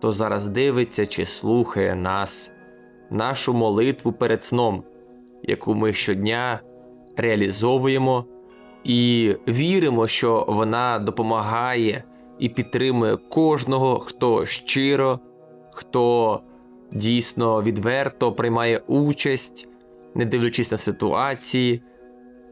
хто зараз дивиться чи слухає нас, нашу молитву перед сном, яку ми щодня реалізовуємо і віримо, що вона допомагає і підтримує кожного, хто щиро, хто дійсно відверто приймає участь, не дивлячись на ситуації.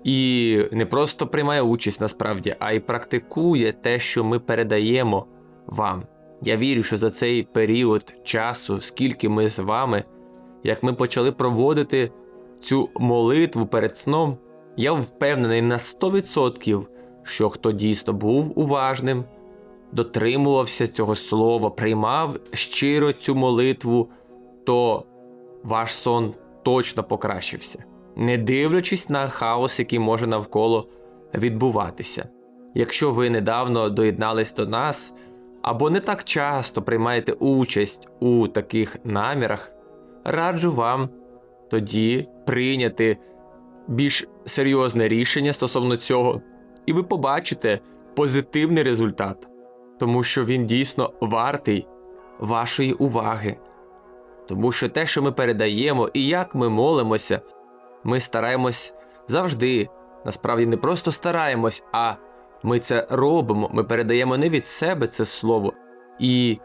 І не просто приймає участь насправді, а й практикує те, що ми передаємо вам. Я вірю, що за цей період часу, скільки ми з вами, як ми почали проводити цю молитву перед сном, я впевнений на 100%, що хто дійсно був уважним, дотримувався цього слова, приймав щиро цю молитву, то ваш сон точно покращився не дивлячись на хаос, який може навколо відбуватися. Якщо ви недавно доєднались до нас або не так часто приймаєте участь у таких намірах, раджу вам тоді прийняти більш серйозне рішення стосовно цього, і ви побачите позитивний результат, тому що він дійсно вартий вашої уваги. Тому що те, що ми передаємо і як ми молимося, ми стараємось завжди. Насправді не просто стараємось, а ми це робимо. Ми передаємо не від себе це слово. І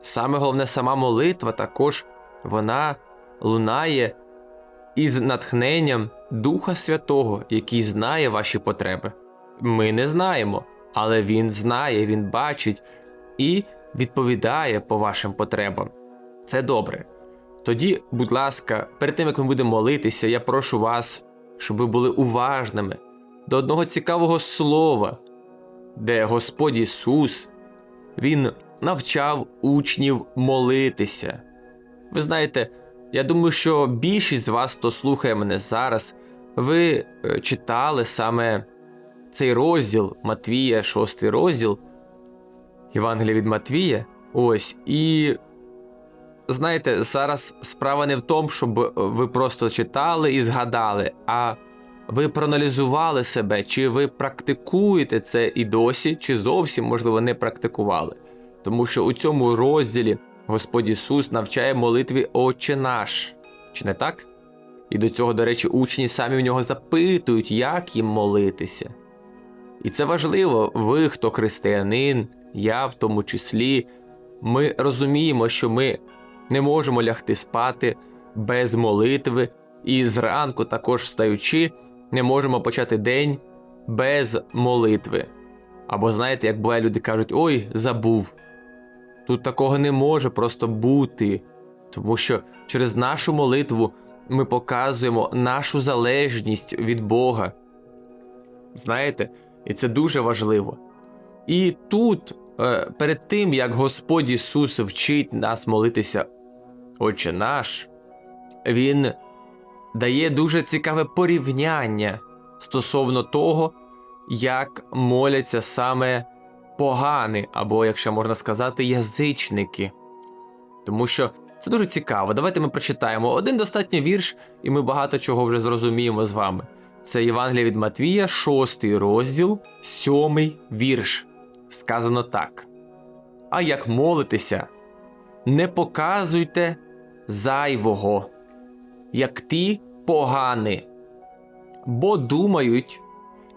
саме головне, сама молитва також вона лунає із натхненням Духа Святого, який знає ваші потреби. Ми не знаємо, але Він знає, Він бачить і відповідає по вашим потребам. Це добре. Тоді, будь ласка, перед тим як ми будемо молитися, я прошу вас, щоб ви були уважними до одного цікавого слова, де Господь Ісус Він навчав учнів молитися. Ви знаєте, я думаю, що більшість з вас, хто слухає мене зараз, ви е, читали саме цей розділ Матвія, шостий розділ Євангелія від Матвія. Ось, і знаєте, зараз справа не в тому, щоб ви просто читали і згадали, а ви проаналізували себе, чи ви практикуєте це і досі, чи зовсім, можливо, не практикували. Тому що у цьому розділі Господь Ісус навчає молитві Отче наш, чи не так? І до цього, до речі, учні самі в нього запитують, як їм молитися. І це важливо, ви, хто християнин, я в тому числі, ми розуміємо, що ми не можемо лягти спати без молитви, і зранку, також встаючи, не можемо почати день без молитви. Або знаєте, як буває, люди кажуть: ой, забув. Тут такого не може просто бути, тому що через нашу молитву ми показуємо нашу залежність від Бога. Знаєте, і це дуже важливо. І тут, е, перед тим як Господь Ісус вчить нас молитися, Отче наш, Він дає дуже цікаве порівняння стосовно того, як моляться саме погани, або, якщо можна сказати, язичники. Тому що це дуже цікаво. Давайте ми прочитаємо один достатньо вірш, і ми багато чого вже зрозуміємо з вами. Це Євангелія від Матвія, 6 розділ, 7 вірш. Сказано так. А як молитися, не показуйте зайвого, як ті погани, бо думають,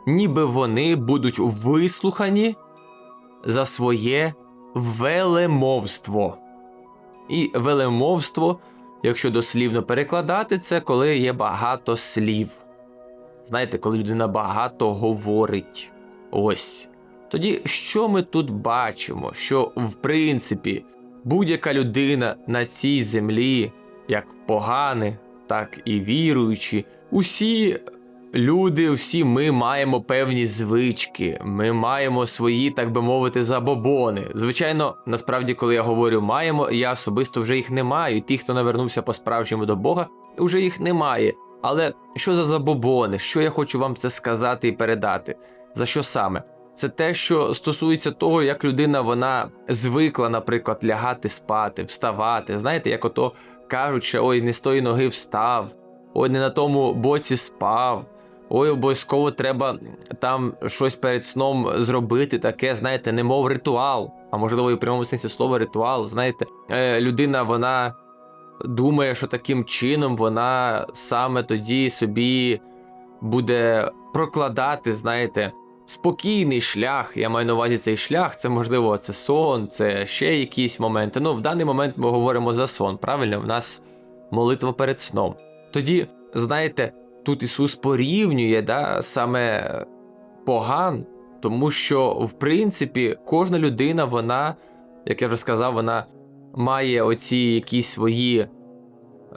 ніби вони будуть вислухані за своє велемовство. І велемовство, якщо дослівно перекладати, це коли є багато слів. Знаєте, коли людина багато говорить. Ось. Тоді що ми тут бачимо? Що, в принципі, будь-яка людина на цій землі, як погані, так і віруючі, усі люди, всі ми маємо певні звички, ми маємо свої, так би мовити, забобони. Звичайно, насправді, коли я говорю маємо, я особисто вже їх не маю. Ті, хто навернувся по-справжньому до Бога, вже їх немає. Але що за забобони? Що я хочу вам це сказати і передати? За що саме? Це те, що стосується того, як людина вона звикла, наприклад, лягати спати, вставати. Знаєте, як ото кажуть, що ой, не з тої ноги встав, ой, не на тому боці спав. Ой, обов'язково треба там щось перед сном зробити, таке, знаєте, немов ритуал, а можливо, і в прямому сенсі слова ритуал. Знаєте, е, людина вона думає, що таким чином вона саме тоді собі буде прокладати, знаєте, спокійний шлях. Я маю на увазі цей шлях. Це можливо це сон, це ще якісь моменти. Ну, в даний момент ми говоримо за сон. Правильно, в нас молитва перед сном. Тоді, знаєте, тут Ісус порівнює да, саме поган, тому що, в принципі, кожна людина, вона, як я вже сказав, вона має оці якісь свої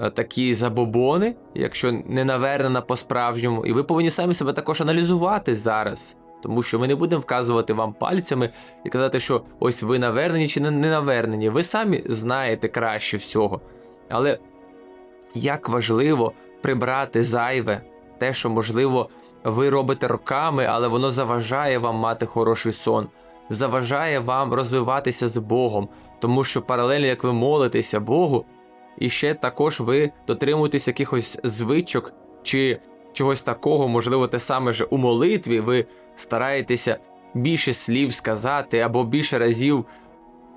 е, такі забобони, якщо не навернена по-справжньому, і ви повинні самі себе також аналізувати зараз. Тому що ми не будемо вказувати вам пальцями і казати, що ось ви навернені чи не не навернені. Ви самі знаєте краще всього. Але як важливо прибрати зайве, те, що, можливо, ви робите роками, але воно заважає вам мати хороший сон, заважає вам розвиватися з Богом, тому що паралельно, як ви молитеся Богу, і ще також ви дотримуєтесь якихось звичок чи чогось такого, можливо, те саме ж у молитві, ви стараєтеся більше слів сказати або більше разів,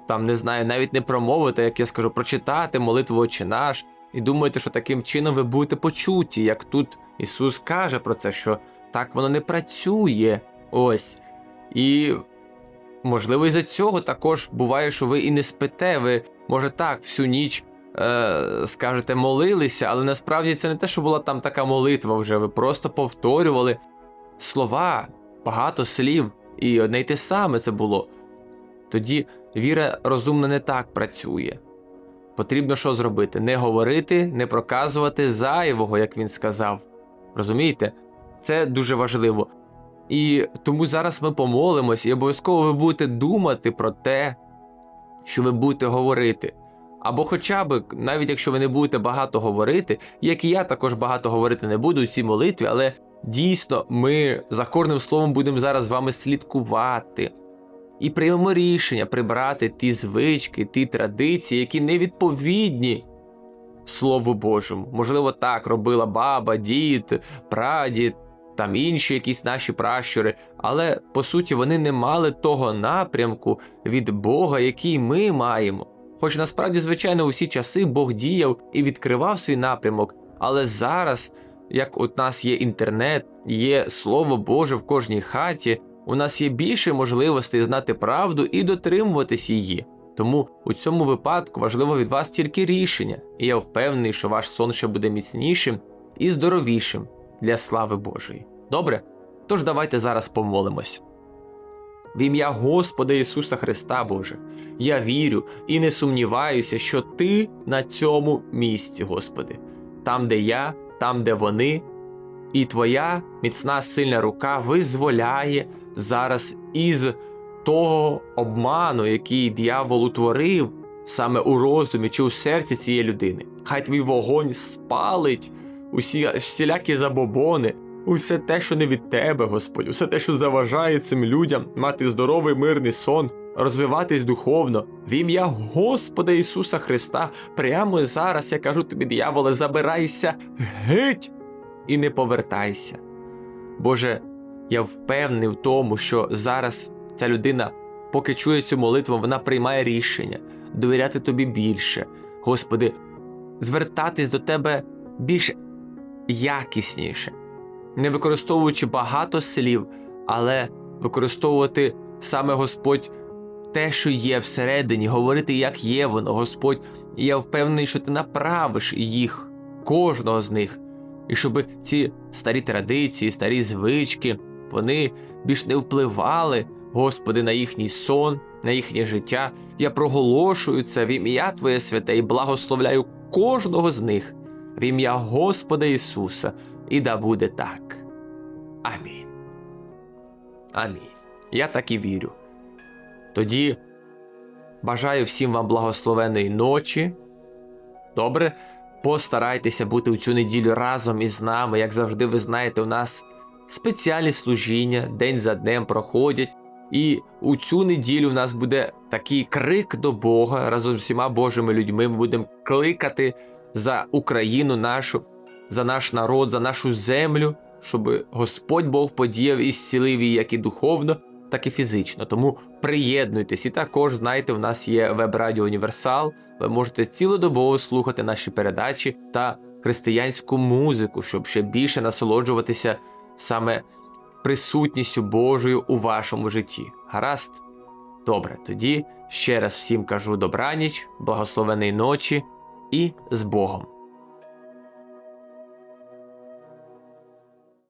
там не знаю, навіть не промовити, як я скажу, прочитати молитву «Отче наш, і думаєте, що таким чином ви будете почуті, як тут Ісус каже про це, що так воно не працює. Ось. І можливо, із-за цього також буває, що ви і не спите, ви, може так, всю ніч. Е, скажете, молилися, але насправді це не те, що була там така молитва вже. Ви просто повторювали слова, багато слів, і одне й те саме це було. Тоді віра розумна не так працює. Потрібно що зробити? Не говорити, не проказувати зайвого, як він сказав. Розумієте? Це дуже важливо. І тому зараз ми помолимось, і обов'язково ви будете думати про те, що ви будете говорити. Або хоча б, навіть якщо ви не будете багато говорити, як і я також багато говорити не буду у цій молитві, але дійсно ми за кожним словом будемо зараз з вами слідкувати і приймемо рішення прибрати ті звички, ті традиції, які не відповідні Слову Божому. Можливо, так робила баба, дід, прадід, там інші якісь наші пращури, але по суті вони не мали того напрямку від Бога, який ми маємо. Хоч насправді, звичайно, усі часи Бог діяв і відкривав свій напрямок, але зараз, як у нас є інтернет, є Слово Боже в кожній хаті, у нас є більше можливостей знати правду і дотримуватись її. Тому у цьому випадку важливо від вас тільки рішення, і я впевнений, що ваш сон ще буде міцнішим і здоровішим для слави Божої. Добре? Тож давайте зараз помолимось. В ім'я Господа Ісуса Христа Боже, я вірю і не сумніваюся, що Ти на цьому місці, Господи, там, де я, там, де вони, і Твоя міцна сильна рука визволяє зараз із того обману, який диявол утворив саме у розумі чи у серці цієї людини. Хай твій вогонь спалить усі всілякі забобони, усе те, що не від тебе, Господь, усе те, що заважає цим людям мати здоровий мирний сон, розвиватись духовно. В ім'я Господа Ісуса Христа, прямо зараз я кажу тобі, дияволе, забирайся геть і не повертайся. Боже, я впевнений в тому, що зараз ця людина, поки чує цю молитву, вона приймає рішення довіряти тобі більше. Господи, звертатись до тебе більш якісніше, не використовуючи багато слів, але використовувати саме Господь те, що є всередині, говорити, як є воно, Господь. І я впевнений, що ти направиш їх, кожного з них, і щоб ці старі традиції, старі звички, вони більш не впливали, Господи, на їхній сон, на їхнє життя. Я проголошую це в ім'я Твоє святе і благословляю кожного з них в ім'я Господа Ісуса, і да буде так. Амінь. Амінь. Я так і вірю. Тоді бажаю всім вам благословеної ночі. Добре, постарайтеся бути у цю неділю разом із нами. Як завжди, ви знаєте, у нас спеціальні служіння день за днем проходять. І у цю неділю в нас буде такий крик до Бога разом з всіма Божими людьми. Ми будемо кликати за Україну нашу, за наш народ, за нашу землю, щоб Господь Бог подіяв і зцілив її як і духовно, так і фізично. Тому приєднуйтесь. І також, знаєте, в нас є веб-радіо Універсал. Ви можете цілодобово слухати наші передачі та християнську музику, щоб ще більше насолоджуватися саме присутністю Божою у вашому житті. Гаразд? Добре, тоді ще раз всім кажу добраніч, благословеної ночі і з Богом.